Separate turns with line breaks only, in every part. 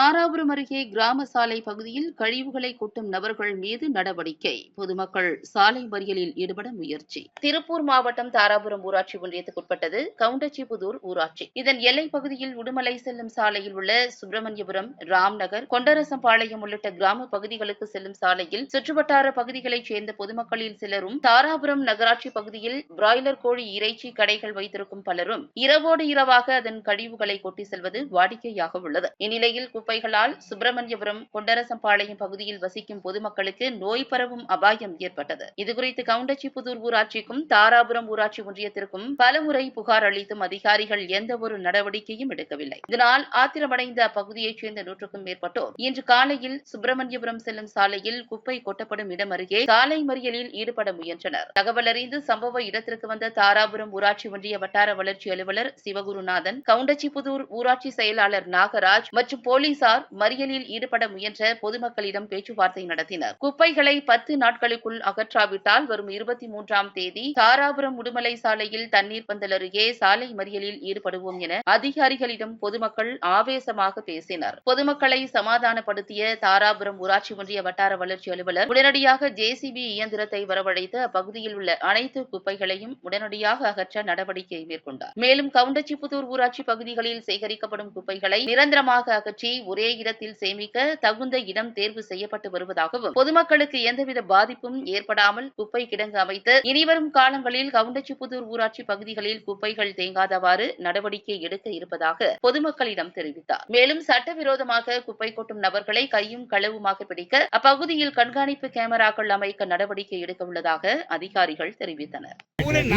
தாராபுரம் அருகே கிராம சாலை பகுதியில் கழிவுகளை கொட்டும் நபர்கள் மீது நடவடிக்கை. பொதுமக்கள் சாலை மறியலில் ஈடுபட முயற்சி. திருப்பூர் மாவட்டம் தாராபுரம் ஊராட்சி ஒன்றியத்துக்குட்பட்டது கவுண்டச்சிபுதூர் ஊராட்சி. இதன் எல்லை பகுதியில் உடுமலை செல்லும் சாலையில் உள்ள சுப்பிரமணியபுரம் ராம்நகர் கொண்டரசம்பாளையம் உள்ளிட்ட கிராம பகுதிகளுக்கு செல்லும் சாலையில் சுற்றுவட்டார பகுதிகளைச் சேர்ந்த பொதுமக்களில் சிலரும் தாராபுரம் நகராட்சி பகுதியில் பிராய்லர் கோழி இறைச்சி கடைகள் வைத்திருக்கும் பலரும் இரவோடு இரவாக அதன் கழிவுகளை கொட்டி செல்வது வாடிக்கையாக உள்ளது. இந்நிலையில் குப்பை குப்பைகளால் சுப்பிரமணியபுரம் கொண்டரசம்பாளையம் பகுதியில் வசிக்கும் பொதுமக்களுக்கு நோய் பரவும் அபாயம் ஏற்பட்டது. இதுகுறித்து கவுண்டச்சி புதூர் ஊராட்சிக்கும் தாராபுரம் ஊராட்சி ஒன்றியத்திற்கும் பலமுறை புகார் அளித்தும் அதிகாரிகள் எந்த ஒரு நடவடிக்கையும் எடுக்கவில்லை. இதனால் ஆத்திரமடைந்த அப்பகுதியைச் சேர்ந்த நூற்றுக்கும் மேற்பட்டோர் இன்று காலையில் சுப்பிரமணியபுரம் செல்லும் சாலையில் குப்பை கொட்டப்படும் இடம் அருகே சாலை மறியலில் ஈடுபட முயன்றனர். தகவல் அறிந்து சம்பவ இடத்திற்கு வந்த தாராபுரம் ஊராட்சி ஒன்றிய வட்டார வளர்ச்சி அலுவலர் சிவகுருநாதன் கவுண்டச்சிபுதூர் ஊராட்சி செயலாளர் நாகராஜ் மற்றும் போலீஸ் போலீசார் மறியலில் ஈடுபட முயன்ற பொதுமக்களிடம் பேச்சுவார்த்தை நடத்தினர். குப்பைகளை பத்து நாட்களுக்குள் அகற்றாவிட்டால் வரும் இருபத்தி மூன்றாம் தேதி தாராபுரம் உடுமலை சாலையில் தண்ணீர் பந்தல் அருகே சாலை மறியலில் ஈடுபடுவோம் என அதிகாரிகளிடம் பொதுமக்கள் ஆவேசமாக பேசினர். பொதுமக்களை சமாதானப்படுத்திய தாராபுரம் ஊராட்சி ஒன்றிய வட்டார வளர்ச்சி அலுவலர் உடனடியாக ஜேசிபி இயந்திரத்தை வரவழைத்து அப்பகுதியில் உள்ள அனைத்து குப்பைகளையும் உடனடியாக அகற்ற நடவடிக்கை மேற்கொண்டார். மேலும் கவுண்டச்சிபுத்தூர் ஊராட்சி பகுதிகளில் சேகரிக்கப்படும் குப்பைகளை நிரந்தரமாக அகற்றி ஒரே இடத்தில் சேமிக்க தகுந்த இடம் தேர்வு செய்யப்பட்டு வருவதாகவும் பொதுமக்களுக்கு எந்தவித பாதிப்பும் ஏற்படாமல் குப்பை கிடங்கு அமைத்து இனிவரும் காலங்களில் கவுண்டச்சிபுதூர் ஊராட்சி பகுதிகளில் குப்பைகள் தேங்காதவாறு நடவடிக்கை எடுக்க இருப்பதாக பொதுமக்களிடம் தெரிவித்தார். மேலும் சட்டவிரோதமாக குப்பை கொட்டும் நபர்களை கையும் களவுமாக பிடிக்க அப்பகுதியில் கண்காணிப்பு கேமராக்கள் அமைக்க நடவடிக்கை எடுக்க உள்ளதாக அதிகாரிகள் தெரிவித்தனர்.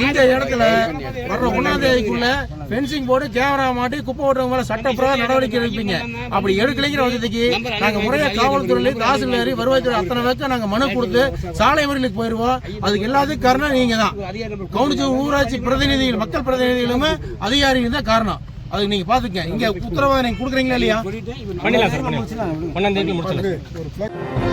இந்த இடத்துல வர்ற ஒன்னாம் தேதிக்குள்ள ஃபென்சிங் போட்டு கேமரா மாட்டி குப்பை ஓட்டுறவங்க மேல சட்டப்பிரகாரம் நடவடிக்கை எடுப்பீங்க. அப்படி எடுக்கலைங்கிற வசதிக்கு நாங்க முறையா காவல்துறையில தாசில்தாரி வருவாய்த்துறை அத்தனை பேருக்கு நாங்க மனு கொடுத்து சாலை மறியலுக்கு போயிருவோம். அதுக்கு எல்லாத்துக்கும் காரணம் நீங்க தான். கவுனிச்சு ஊராட்சி பிரதிநிதிகள் மக்கள் பிரதிநிதிகளுமே அதிகாரிகள் தான் காரணம். அதுக்கு நீங்க பாத்துக்க இங்க உத்தரவாதம் நீங்க கொடுக்குறீங்களா இல்லையா?
பண்ணிடலாம் சார் பண்ணிடலாம். ஒன்றாம் தேதி முடிச்சிடலாம்.